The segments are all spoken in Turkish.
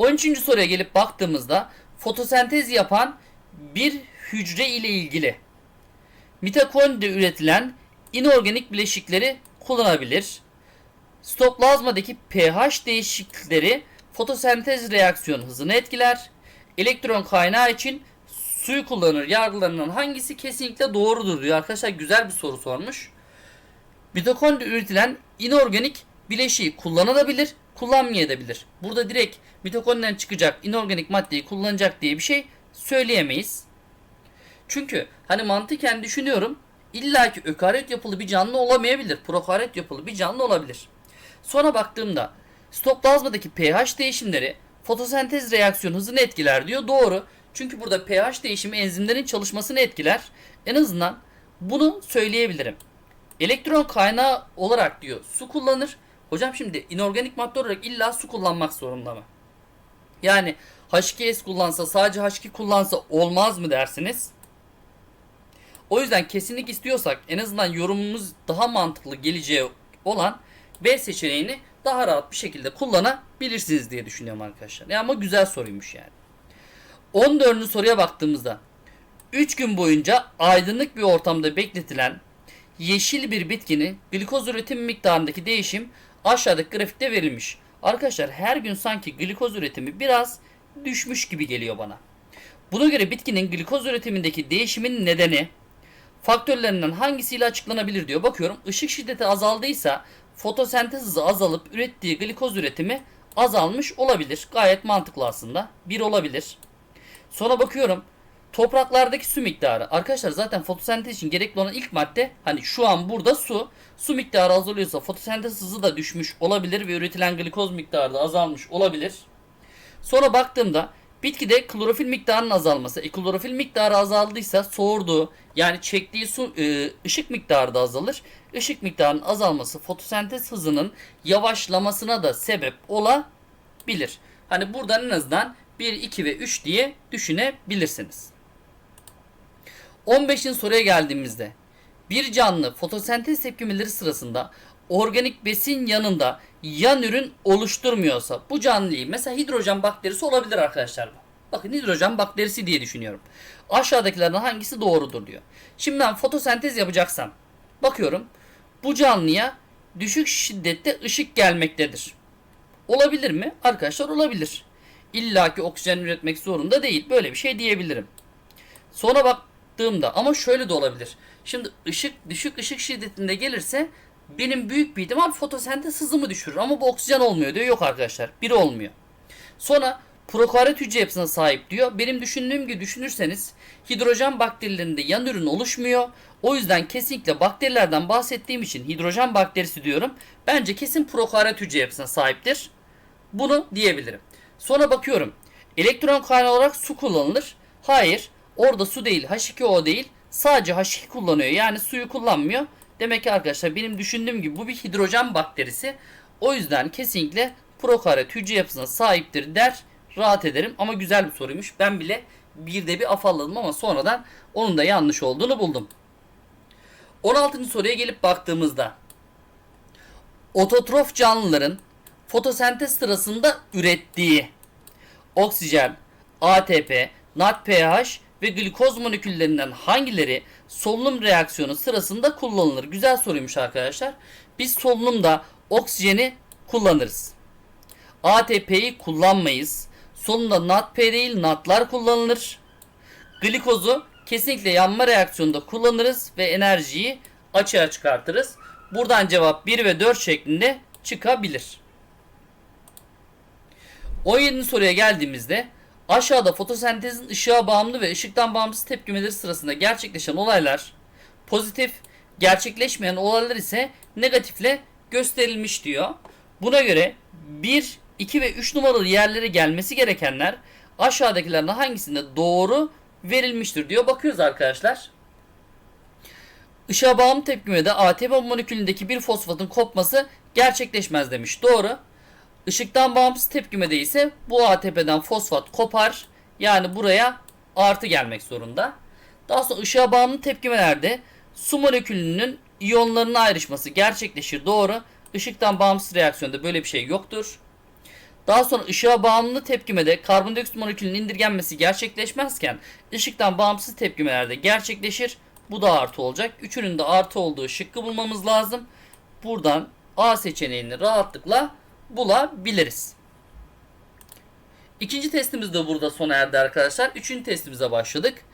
13. soruya gelip baktığımızda fotosentez yapan bir hücre ile ilgili mitokondride üretilen inorganik bileşikleri kullanabilir. Stoplazmadaki pH değişiklikleri fotosentez reaksiyon hızını etkiler. Elektron kaynağı için suyu kullanır yargılarından hangisi kesinlikle doğrudur diyor. Arkadaşlar güzel bir soru sormuş. Mitokondri üretilen inorganik bileşiği kullanılabilir, kullanmayabilir. Burada direkt mitokondriden çıkacak inorganik maddeyi kullanacak diye bir şey söyleyemeyiz. Çünkü hani mantıken düşünüyorum illaki ökaryot yapılı bir canlı olamayabilir. Prokaryot yapılı bir canlı olabilir. Sonra baktığımda stoplazmadaki pH değişimleri fotosentez reaksiyon hızını etkiler diyor. Doğru. Çünkü burada pH değişimi enzimlerin çalışmasını etkiler. En azından bunu söyleyebilirim. Elektron kaynağı olarak diyor su kullanır. Hocam şimdi inorganik madde olarak illa su kullanmak zorunda mı? Yani H2S kullansa sadece H2 kullansa olmaz mı dersiniz? O yüzden kesinlik istiyorsak en azından yorumumuz daha mantıklı geleceği olan B seçeneğini daha rahat bir şekilde kullanabilirsiniz diye düşünüyorum arkadaşlar. Ya ama güzel soruymuş yani. 14. soruya baktığımızda 3 gün boyunca aydınlık bir ortamda bekletilen yeşil bir bitkinin glikoz üretim miktarındaki değişim aşağıdaki grafikte verilmiş. Arkadaşlar her gün sanki glikoz üretimi biraz düşmüş gibi geliyor bana. Buna göre bitkinin glikoz üretimindeki değişimin nedeni faktörlerinden hangisiyle açıklanabilir diyor. Bakıyorum ışık şiddeti azaldıysa fotosentez hızı azalıp ürettiği glikoz üretimi azalmış olabilir. Gayet mantıklı aslında. Bir olabilir. Sonra bakıyorum topraklardaki su miktarı. Arkadaşlar zaten fotosentez için gerekli olan ilk madde hani şu an burada su. Su miktarı azalıyorsa fotosentez hızı da düşmüş olabilir ve üretilen glikoz miktarı da azalmış olabilir. Sonra baktığımda bitkide klorofil miktarının azalması. E, klorofil miktarı azaldıysa soğurduğu yani çektiği su e, ışık miktarı da azalır. Işık miktarının azalması fotosentez hızının yavaşlamasına da sebep olabilir. Hani buradan en azından 1, 2 ve 3 diye düşünebilirsiniz. 15'in soruya geldiğimizde bir canlı fotosentez tepkimeleri sırasında organik besin yanında yan ürün oluşturmuyorsa bu canlıyı mesela hidrojen bakterisi olabilir arkadaşlar. bu. Bakın hidrojen bakterisi diye düşünüyorum. Aşağıdakilerden hangisi doğrudur diyor. Şimdi ben fotosentez yapacaksam bakıyorum bu canlıya düşük şiddette ışık gelmektedir. Olabilir mi? Arkadaşlar olabilir. İlla ki oksijen üretmek zorunda değil. Böyle bir şey diyebilirim. Sonra baktığımda ama şöyle de olabilir. Şimdi ışık düşük ışık şiddetinde gelirse benim büyük bir ihtimal fotosentez hızımı düşürür. Ama bu oksijen olmuyor diyor. Yok arkadaşlar. Biri olmuyor. Sonra prokaryot hücre yapısına sahip diyor. Benim düşündüğüm gibi düşünürseniz hidrojen bakterilerinde yan ürün oluşmuyor. O yüzden kesinlikle bakterilerden bahsettiğim için hidrojen bakterisi diyorum. Bence kesin prokaryot hücre yapısına sahiptir. Bunu diyebilirim. Sonra bakıyorum. Elektron kaynağı olarak su kullanılır. Hayır. Orada su değil. H2O değil. Sadece H2 kullanıyor. Yani suyu kullanmıyor. Demek ki arkadaşlar benim düşündüğüm gibi bu bir hidrojen bakterisi. O yüzden kesinlikle prokaryot hücre yapısına sahiptir der. Rahat ederim ama güzel bir soruymuş. Ben bile bir de bir afalladım ama sonradan onun da yanlış olduğunu buldum. 16. soruya gelip baktığımızda ototrof canlıların fotosentez sırasında ürettiği oksijen, ATP, NADPH ve glikoz moleküllerinden hangileri solunum reaksiyonu sırasında kullanılır? Güzel soruymuş arkadaşlar. Biz solunumda oksijeni kullanırız. ATP'yi kullanmayız. Sonunda NADP değil NAD'lar kullanılır. Glikozu kesinlikle yanma reaksiyonunda kullanırız ve enerjiyi açığa çıkartırız. Buradan cevap 1 ve 4 şeklinde çıkabilir. 17. soruya geldiğimizde aşağıda fotosentezin ışığa bağımlı ve ışıktan bağımsız tepkimeleri sırasında gerçekleşen olaylar pozitif, gerçekleşmeyen olaylar ise negatifle gösterilmiş diyor. Buna göre 1, 2 ve 3 numaralı yerlere gelmesi gerekenler aşağıdakilerden hangisinde doğru verilmiştir diyor. Bakıyoruz arkadaşlar. Işığa bağımlı tepkimede ATP molekülündeki bir fosfatın kopması gerçekleşmez demiş. Doğru. Işıktan bağımsız tepkimede ise bu ATP'den fosfat kopar. Yani buraya artı gelmek zorunda. Daha sonra ışığa bağımlı tepkimelerde su molekülünün iyonlarına ayrışması gerçekleşir. Doğru. Işıktan bağımsız reaksiyonda böyle bir şey yoktur. Daha sonra ışığa bağımlı tepkimede karbondioksit molekülünün indirgenmesi gerçekleşmezken ışıktan bağımsız tepkimelerde gerçekleşir. Bu da artı olacak. Üçünün de artı olduğu şıkkı bulmamız lazım. Buradan A seçeneğini rahatlıkla bulabiliriz. İkinci testimiz de burada sona erdi arkadaşlar. Üçüncü testimize başladık.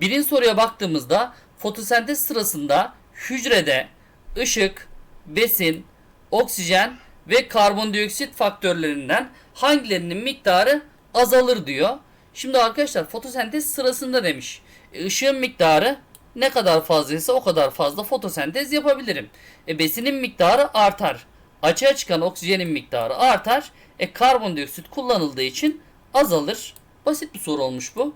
Birinci soruya baktığımızda fotosentez sırasında hücrede ışık, besin, oksijen ve karbondioksit faktörlerinden hangilerinin miktarı azalır diyor. Şimdi arkadaşlar fotosentez sırasında demiş. E, ışığın miktarı ne kadar fazlaysa o kadar fazla fotosentez yapabilirim. E, besinin miktarı artar. Açığa çıkan oksijenin miktarı artar. E, karbondioksit kullanıldığı için azalır. Basit bir soru olmuş bu.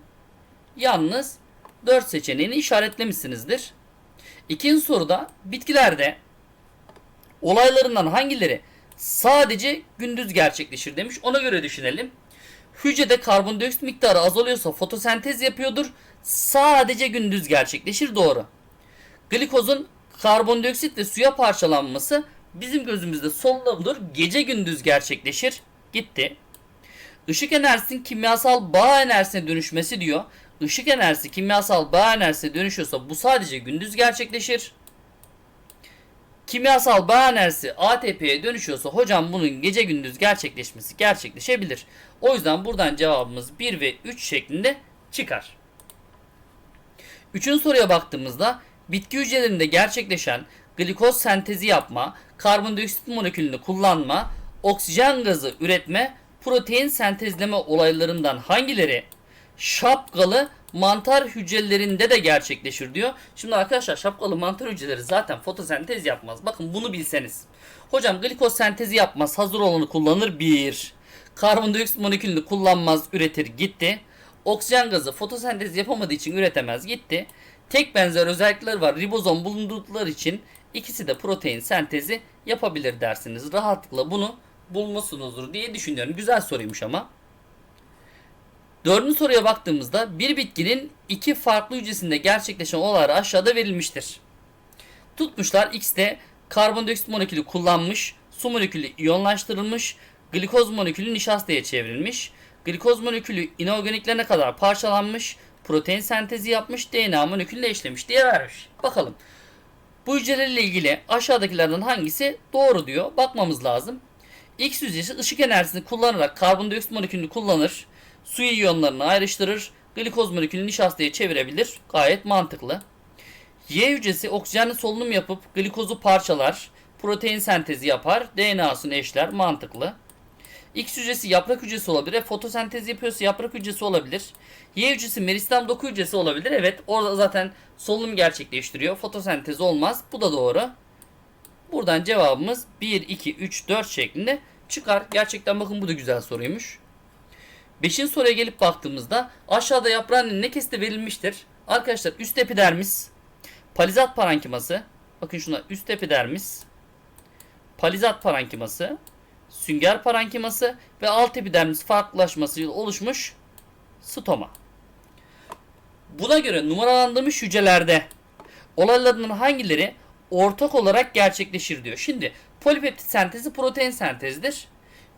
Yalnız 4 seçeneğini işaretlemişsinizdir. İkinci soruda bitkilerde olaylarından hangileri sadece gündüz gerçekleşir demiş. Ona göre düşünelim. Hücrede karbondioksit miktarı azalıyorsa fotosentez yapıyordur. Sadece gündüz gerçekleşir doğru. Glikozun karbondioksit ve suya parçalanması bizim gözümüzde solunumdur. Gece gündüz gerçekleşir. Gitti. Işık enerjisinin kimyasal bağ enerjisine dönüşmesi diyor. Işık enerjisi kimyasal bağ enerjisine dönüşüyorsa bu sadece gündüz gerçekleşir. Kimyasal bağ enerjisi ATP'ye dönüşüyorsa hocam bunun gece gündüz gerçekleşmesi gerçekleşebilir. O yüzden buradan cevabımız 1 ve 3 şeklinde çıkar. Üçüncü soruya baktığımızda bitki hücrelerinde gerçekleşen glikoz sentezi yapma, karbondioksit molekülünü kullanma, oksijen gazı üretme, protein sentezleme olaylarından hangileri şapkalı mantar hücrelerinde de gerçekleşir diyor. Şimdi arkadaşlar şapkalı mantar hücreleri zaten fotosentez yapmaz. Bakın bunu bilseniz. Hocam glikoz sentezi yapmaz. Hazır olanı kullanır. Bir. Karbondioksit molekülünü kullanmaz. Üretir. Gitti. Oksijen gazı fotosentez yapamadığı için üretemez. Gitti. Tek benzer özellikleri var. Ribozom bulundukları için ikisi de protein sentezi yapabilir dersiniz. Rahatlıkla bunu bulmuşsunuzdur diye düşünüyorum. Güzel soruymuş ama. Dördüncü soruya baktığımızda bir bitkinin iki farklı hücresinde gerçekleşen olaylar aşağıda verilmiştir. Tutmuşlar X'te karbondioksit molekülü kullanmış, su molekülü iyonlaştırılmış, glikoz molekülü nişastaya çevrilmiş, glikoz molekülü inorganiklerine kadar parçalanmış, protein sentezi yapmış, DNA molekülüyle eşlemiş diye vermiş. Bakalım. Bu hücrelerle ilgili aşağıdakilerden hangisi doğru diyor. Bakmamız lazım. X hücresi ışık enerjisini kullanarak karbondioksit molekülünü kullanır. Su iyonlarını ayrıştırır. Glikoz molekülünü nişastaya çevirebilir. Gayet mantıklı. Y hücresi oksijenli solunum yapıp glikozu parçalar. Protein sentezi yapar. DNA'sını eşler. Mantıklı. X hücresi yaprak hücresi olabilir. E, fotosentez yapıyorsa yaprak hücresi olabilir. Y hücresi meristem doku hücresi olabilir. Evet orada zaten solunum gerçekleştiriyor. Fotosentez olmaz. Bu da doğru. Buradan cevabımız 1, 2, 3, 4 şeklinde çıkar. Gerçekten bakın bu da güzel soruymuş. Beşinci soruya gelip baktığımızda aşağıda yaprağın ne kesiti verilmiştir? Arkadaşlar üst epidermis, palizat parenkiması, bakın şuna üst epidermis, palizat parenkiması, sünger parenkiması ve alt epidermis farklılaşmasıyla oluşmuş stoma. Buna göre numaralandırılmış hücrelerde olaylarının hangileri ortak olarak gerçekleşir diyor. Şimdi polipeptit sentezi protein sentezidir.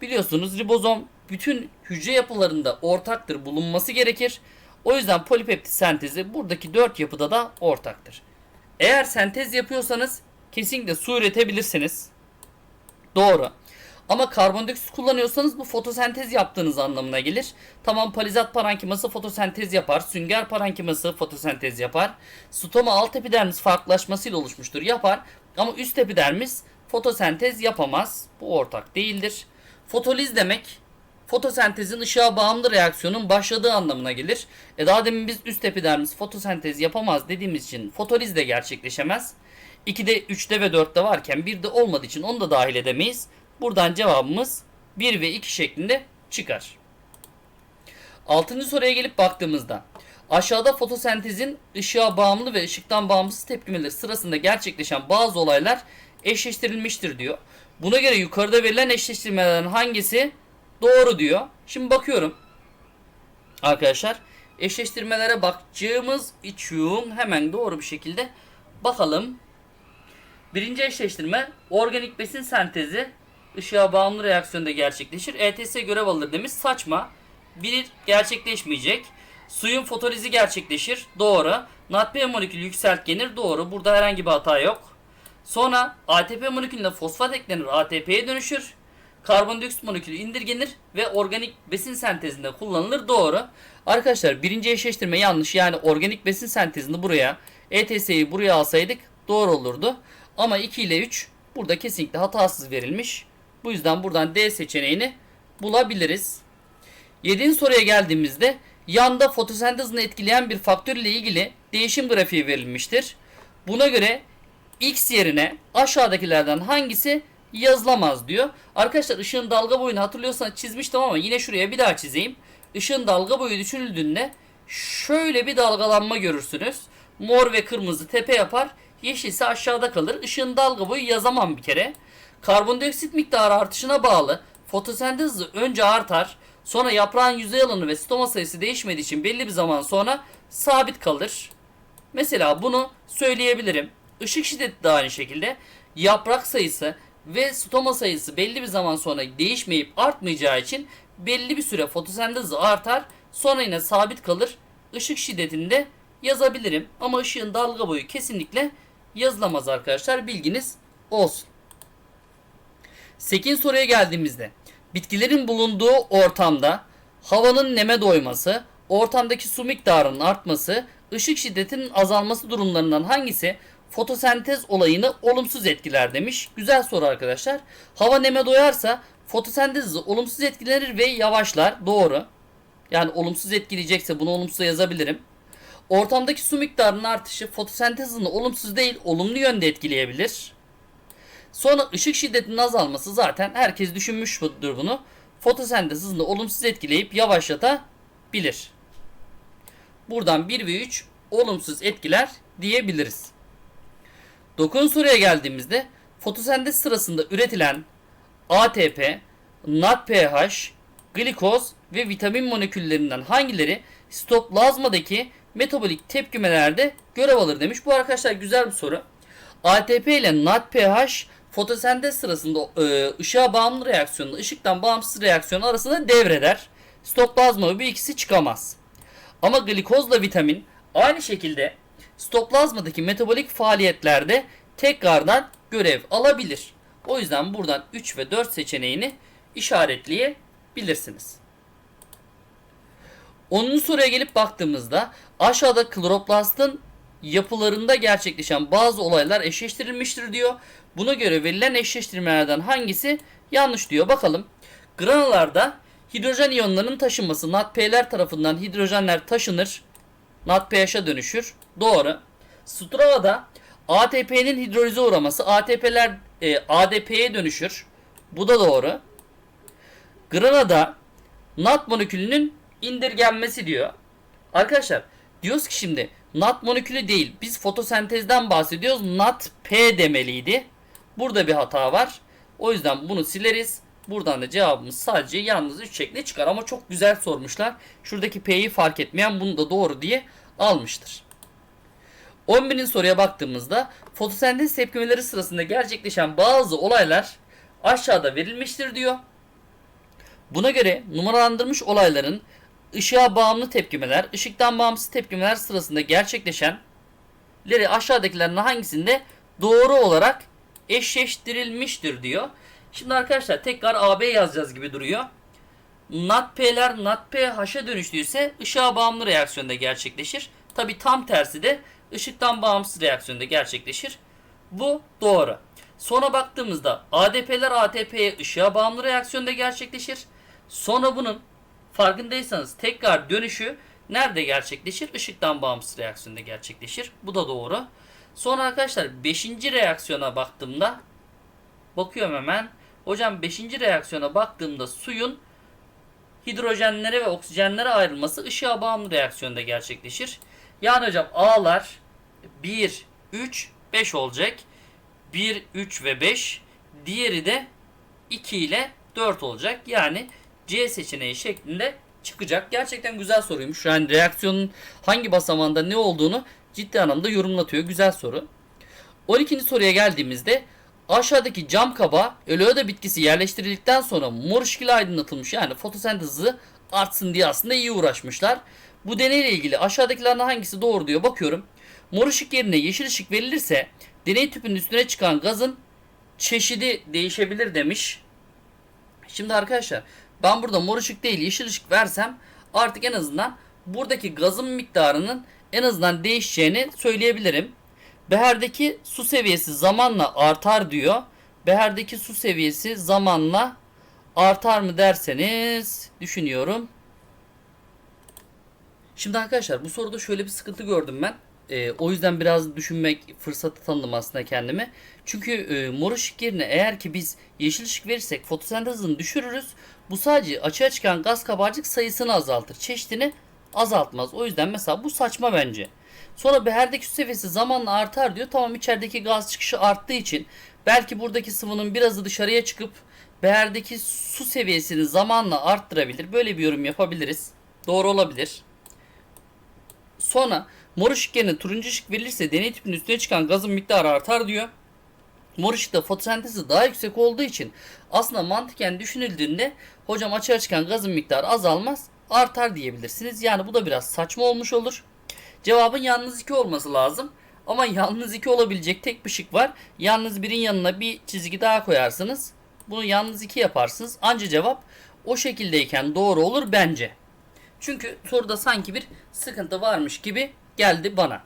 Biliyorsunuz ribozom bütün hücre yapılarında ortaktır bulunması gerekir. O yüzden polipeptit sentezi buradaki dört yapıda da ortaktır. Eğer sentez yapıyorsanız kesinlikle su üretebilirsiniz. Doğru. Ama karbondioksit kullanıyorsanız bu fotosentez yaptığınız anlamına gelir. Tamam palizat parenkiması fotosentez yapar. Sünger parenkiması fotosentez yapar. Stoma alt epidermis farklılaşmasıyla oluşmuştur yapar. Ama üst epidermis fotosentez yapamaz. Bu ortak değildir. Fotoliz demek fotosentezin ışığa bağımlı reaksiyonun başladığı anlamına gelir. E daha demin biz üst epidermis fotosentez yapamaz dediğimiz için fotoliz de gerçekleşemez. 2'de, 3'te ve 4'te varken 1'de olmadığı için onu da dahil edemeyiz. Buradan cevabımız 1 ve 2 şeklinde çıkar. Altıncı soruya gelip baktığımızda aşağıda fotosentezin ışığa bağımlı ve ışıktan bağımsız tepkimeleri sırasında gerçekleşen bazı olaylar eşleştirilmiştir diyor. Buna göre yukarıda verilen eşleştirmelerden hangisi doğru diyor. Şimdi bakıyorum. Arkadaşlar eşleştirmelere bakacağımız için hemen doğru bir şekilde bakalım. Birinci eşleştirme organik besin sentezi ışığa bağımlı reaksiyonda gerçekleşir. ETS görev alır demiş. Saçma. Bir gerçekleşmeyecek. Suyun fotolizi gerçekleşir. Doğru. NADP molekülü yükseltgenir. Doğru. Burada herhangi bir hata yok. Sonra ATP molekülüne fosfat eklenir. ATP'ye dönüşür. Karbondioksit molekülü indirgenir ve organik besin sentezinde kullanılır. Doğru. Arkadaşlar birinci eşleştirme yanlış. Yani organik besin sentezini buraya ETS'yi buraya alsaydık doğru olurdu. Ama 2 ile 3 burada kesinlikle hatasız verilmiş. Bu yüzden buradan D seçeneğini bulabiliriz. 7. soruya geldiğimizde yanda fotosentezini etkileyen bir faktör ile ilgili değişim grafiği verilmiştir. Buna göre X yerine aşağıdakilerden hangisi yazılamaz diyor. Arkadaşlar ışığın dalga boyunu hatırlıyorsanız çizmiştim ama yine şuraya bir daha çizeyim. Işığın dalga boyu düşünüldüğünde şöyle bir dalgalanma görürsünüz. Mor ve kırmızı tepe yapar. Yeşilse aşağıda kalır. Işığın dalga boyu yazamam bir kere. Karbondioksit miktarı artışına bağlı fotosentez hızı önce artar. Sonra yaprağın yüzey alanı ve stoma sayısı değişmediği için belli bir zaman sonra sabit kalır. Mesela bunu söyleyebilirim. Işık şiddeti de aynı şekilde yaprak sayısı ve stoma sayısı belli bir zaman sonra değişmeyip artmayacağı için belli bir süre fotosentez hızı artar. Sonra yine sabit kalır. Işık şiddetini de yazabilirim. Ama ışığın dalga boyu kesinlikle yazılamaz arkadaşlar. Bilginiz olsun. 8 soruya geldiğimizde bitkilerin bulunduğu ortamda havanın neme doyması, ortamdaki su miktarının artması, ışık şiddetinin azalması durumlarından hangisi fotosentez olayını olumsuz etkiler demiş. Güzel soru arkadaşlar. Hava neme doyarsa fotosentez olumsuz etkilenir ve yavaşlar. Doğru. Yani olumsuz etkileyecekse bunu olumsuz yazabilirim. Ortamdaki su miktarının artışı fotosentez olumsuz değil olumlu yönde etkileyebilir. Sonra ışık şiddetinin azalması zaten herkes düşünmüştür bunu. Fotosentez hızını olumsuz etkileyip yavaşlatabilir. Buradan 1 ve 3 olumsuz etkiler diyebiliriz. 9. soruya geldiğimizde fotosentez sırasında üretilen ATP, NADPH, glikoz ve vitamin moleküllerinden hangileri sitoplazmadaki metabolik tepkimelerde görev alır demiş. Bu arkadaşlar güzel bir soru. ATP ile NADPH fotosentez sırasında e, ışığa bağımlı reaksiyonla ışıktan bağımsız reaksiyon arasında devreder. Sitoplazma bu ikisi çıkamaz. Ama glikozla vitamin aynı şekilde sitoplazmadaki metabolik faaliyetlerde tekrardan görev alabilir. O yüzden buradan 3 ve 4 seçeneğini işaretleyebilirsiniz. 10. soruya gelip baktığımızda aşağıda kloroplastın yapılarında gerçekleşen bazı olaylar eşleştirilmiştir diyor. Buna göre verilen eşleştirmelerden hangisi yanlış diyor. Bakalım. Granalarda hidrojen iyonlarının taşınması NADP'ler tarafından hidrojenler taşınır. NADPH'a dönüşür. Doğru. Strava'da ATP'nin hidrolize uğraması ATP'ler e, ADP'ye dönüşür. Bu da doğru. Granada NAD molekülünün indirgenmesi diyor. Arkadaşlar diyoruz ki şimdi NAD molekülü değil. Biz fotosentezden bahsediyoruz. NADP demeliydi. Burada bir hata var. O yüzden bunu sileriz. Buradan da cevabımız sadece yalnız 3 şeklinde çıkar. Ama çok güzel sormuşlar. Şuradaki P'yi fark etmeyen bunu da doğru diye almıştır. 11. soruya baktığımızda fotosentez tepkimeleri sırasında gerçekleşen bazı olaylar aşağıda verilmiştir diyor. Buna göre numaralandırmış olayların ışığa bağımlı tepkimeler, ışıktan bağımsız tepkimeler sırasında gerçekleşenleri aşağıdakilerin hangisinde doğru olarak eşleştirilmiştir diyor. Şimdi arkadaşlar tekrar AB yazacağız gibi duruyor. NADP'ler NADPH'a dönüştüyse ışığa bağımlı reaksiyonda gerçekleşir. Tabi tam tersi de ışıktan bağımsız reaksiyonda gerçekleşir. Bu doğru. Sonra baktığımızda ADP'ler ATP'ye ışığa bağımlı reaksiyonda gerçekleşir. Sonra bunun farkındaysanız tekrar dönüşü nerede gerçekleşir? Işıktan bağımsız reaksiyonda gerçekleşir. Bu da doğru. Sonra arkadaşlar 5. reaksiyona baktığımda bakıyorum hemen. Hocam 5. reaksiyona baktığımda suyun hidrojenlere ve oksijenlere ayrılması ışığa bağımlı reaksiyonda gerçekleşir. Yani hocam A'lar 1, 3, 5 olacak. 1, 3 ve 5. Diğeri de 2 ile 4 olacak. Yani C seçeneği şeklinde çıkacak. Gerçekten güzel soruymuş. Yani reaksiyonun hangi basamağında ne olduğunu ciddi anlamda yorumlatıyor. Güzel soru. 12. soruya geldiğimizde Aşağıdaki cam kaba Elioda bitkisi yerleştirildikten sonra mor ışık ile aydınlatılmış yani fotosentez hızı artsın diye aslında iyi uğraşmışlar. Bu deneyle ilgili aşağıdakilerden hangisi doğru diyor bakıyorum. Mor ışık yerine yeşil ışık verilirse deney tüpünün üstüne çıkan gazın çeşidi değişebilir demiş. Şimdi arkadaşlar ben burada mor ışık değil yeşil ışık versem artık en azından buradaki gazın miktarının en azından değişeceğini söyleyebilirim. Beherdeki su seviyesi zamanla artar diyor. Beherdeki su seviyesi zamanla artar mı derseniz düşünüyorum. Şimdi arkadaşlar bu soruda şöyle bir sıkıntı gördüm ben. Ee, o yüzden biraz düşünmek fırsatı tanıdım aslında kendime. Çünkü e, mor ışık yerine eğer ki biz yeşil ışık verirsek fotosentez düşürürüz. Bu sadece açığa çıkan gaz kabarcık sayısını azaltır. Çeşidini azaltmaz. O yüzden mesela bu saçma bence. Sonra beherdeki su seviyesi zamanla artar diyor. Tamam içerideki gaz çıkışı arttığı için belki buradaki sıvının birazı dışarıya çıkıp beherdeki su seviyesini zamanla arttırabilir. Böyle bir yorum yapabiliriz. Doğru olabilir. Sonra mor ışık yerine turuncu ışık verilirse deney tüpünün üstüne çıkan gazın miktarı artar diyor. Mor ışıkta fotosentezi daha yüksek olduğu için aslında mantıken düşünüldüğünde hocam açığa çıkan gazın miktarı azalmaz artar diyebilirsiniz. Yani bu da biraz saçma olmuş olur. Cevabın yalnız 2 olması lazım. Ama yalnız 2 olabilecek tek bir şık var. Yalnız birin yanına bir çizgi daha koyarsınız. Bunu yalnız 2 yaparsınız. Anca cevap o şekildeyken doğru olur bence. Çünkü soruda sanki bir sıkıntı varmış gibi geldi bana.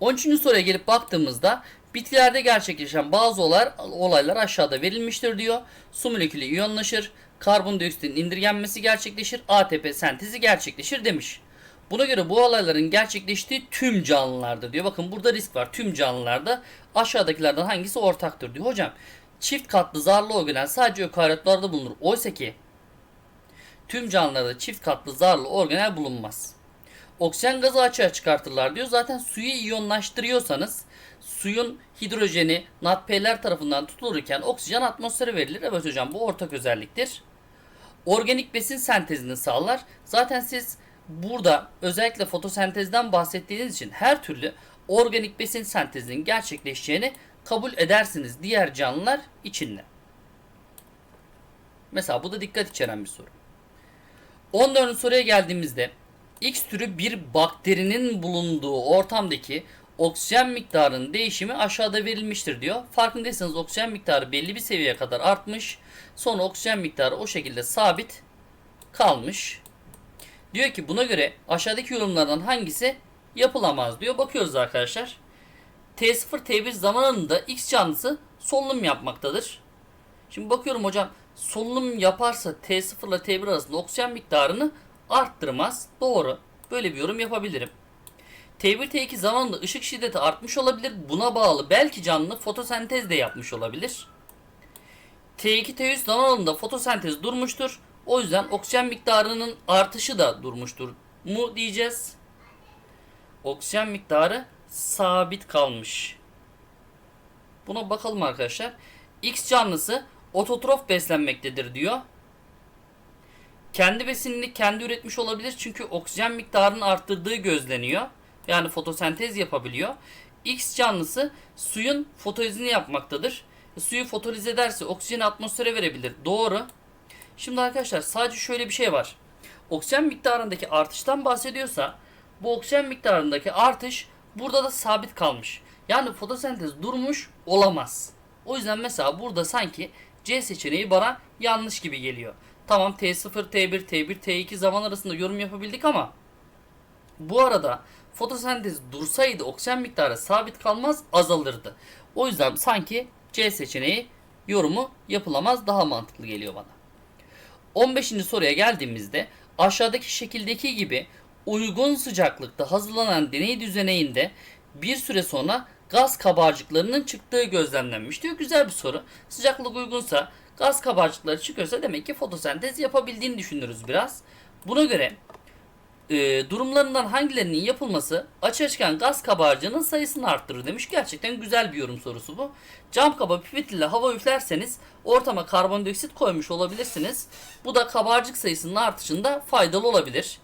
13. soruya gelip baktığımızda bitkilerde gerçekleşen bazı olaylar, olaylar aşağıda verilmiştir diyor. Su molekülü iyonlaşır, karbondioksitin indirgenmesi gerçekleşir, ATP sentezi gerçekleşir demiş. Buna göre bu olayların gerçekleştiği tüm canlılardır diyor. Bakın burada risk var. Tüm canlılarda aşağıdakilerden hangisi ortaktır diyor. Hocam çift katlı zarlı organel sadece ökaryotlarda bulunur. Oysa ki tüm canlılarda çift katlı zarlı organel bulunmaz. Oksijen gazı açığa çıkartırlar diyor. Zaten suyu iyonlaştırıyorsanız suyun hidrojeni NADP'ler tarafından tutulurken oksijen atmosfere verilir. Evet hocam bu ortak özelliktir. Organik besin sentezini sağlar. Zaten siz burada özellikle fotosentezden bahsettiğiniz için her türlü organik besin sentezinin gerçekleşeceğini kabul edersiniz diğer canlılar içinde. Mesela bu da dikkat içeren bir soru. 14. soruya geldiğimizde X türü bir bakterinin bulunduğu ortamdaki oksijen miktarının değişimi aşağıda verilmiştir diyor. Farkındaysanız oksijen miktarı belli bir seviyeye kadar artmış. Sonra oksijen miktarı o şekilde sabit kalmış. Diyor ki buna göre aşağıdaki yorumlardan hangisi yapılamaz diyor. Bakıyoruz arkadaşlar. T0 T1 zamanında X canlısı solunum yapmaktadır. Şimdi bakıyorum hocam solunum yaparsa T0 ile T1 arasında oksijen miktarını arttırmaz. Doğru. Böyle bir yorum yapabilirim. T1 T2 zamanında ışık şiddeti artmış olabilir. Buna bağlı belki canlı fotosentez de yapmış olabilir. T2 T3 zamanında fotosentez durmuştur. O yüzden oksijen miktarının artışı da durmuştur mu diyeceğiz. Oksijen miktarı sabit kalmış. Buna bakalım arkadaşlar. X canlısı ototrof beslenmektedir diyor. Kendi besinini kendi üretmiş olabilir çünkü oksijen miktarının arttırdığı gözleniyor. Yani fotosentez yapabiliyor. X canlısı suyun fotolizini yapmaktadır. Suyu fotolize ederse oksijeni atmosfere verebilir. Doğru. Şimdi arkadaşlar sadece şöyle bir şey var. Oksijen miktarındaki artıştan bahsediyorsa bu oksijen miktarındaki artış burada da sabit kalmış. Yani fotosentez durmuş olamaz. O yüzden mesela burada sanki C seçeneği bana yanlış gibi geliyor. Tamam T0, T1, T1, T2 zaman arasında yorum yapabildik ama bu arada fotosentez dursaydı oksijen miktarı sabit kalmaz azalırdı. O yüzden sanki C seçeneği yorumu yapılamaz daha mantıklı geliyor bana. 15. soruya geldiğimizde aşağıdaki şekildeki gibi uygun sıcaklıkta hazırlanan deney düzeneğinde bir süre sonra gaz kabarcıklarının çıktığı gözlemlenmiş diyor. Güzel bir soru. Sıcaklık uygunsa gaz kabarcıkları çıkıyorsa demek ki fotosentez yapabildiğini düşünürüz biraz. Buna göre e, durumlarından hangilerinin yapılması açığa çıkan gaz kabarcığının sayısını arttırır demiş. Gerçekten güzel bir yorum sorusu bu. Cam kaba pipet hava üflerseniz ortama karbondioksit koymuş olabilirsiniz. Bu da kabarcık sayısının artışında faydalı olabilir.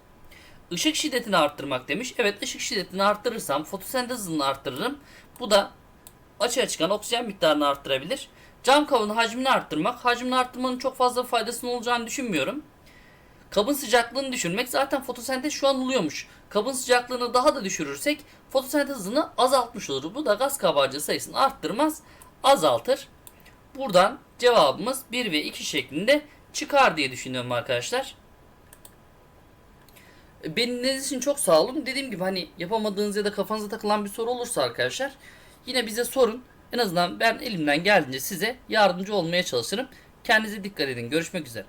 Işık şiddetini arttırmak demiş. Evet ışık şiddetini arttırırsam fotosentez hızını arttırırım. Bu da açığa çıkan oksijen miktarını arttırabilir. Cam kabın hacmini arttırmak. Hacmini arttırmanın çok fazla faydasının olacağını düşünmüyorum. Kabın sıcaklığını düşürmek zaten fotosentez şu an oluyormuş. Kabın sıcaklığını daha da düşürürsek fotosentez hızını azaltmış olur. Bu da gaz kabarcığı sayısını arttırmaz, azaltır. Buradan cevabımız 1 ve 2 şeklinde çıkar diye düşünüyorum arkadaşlar. Beni dinlediğiniz için çok sağ olun. Dediğim gibi hani yapamadığınız ya da kafanıza takılan bir soru olursa arkadaşlar yine bize sorun. En azından ben elimden geldiğince size yardımcı olmaya çalışırım. Kendinize dikkat edin. Görüşmek üzere.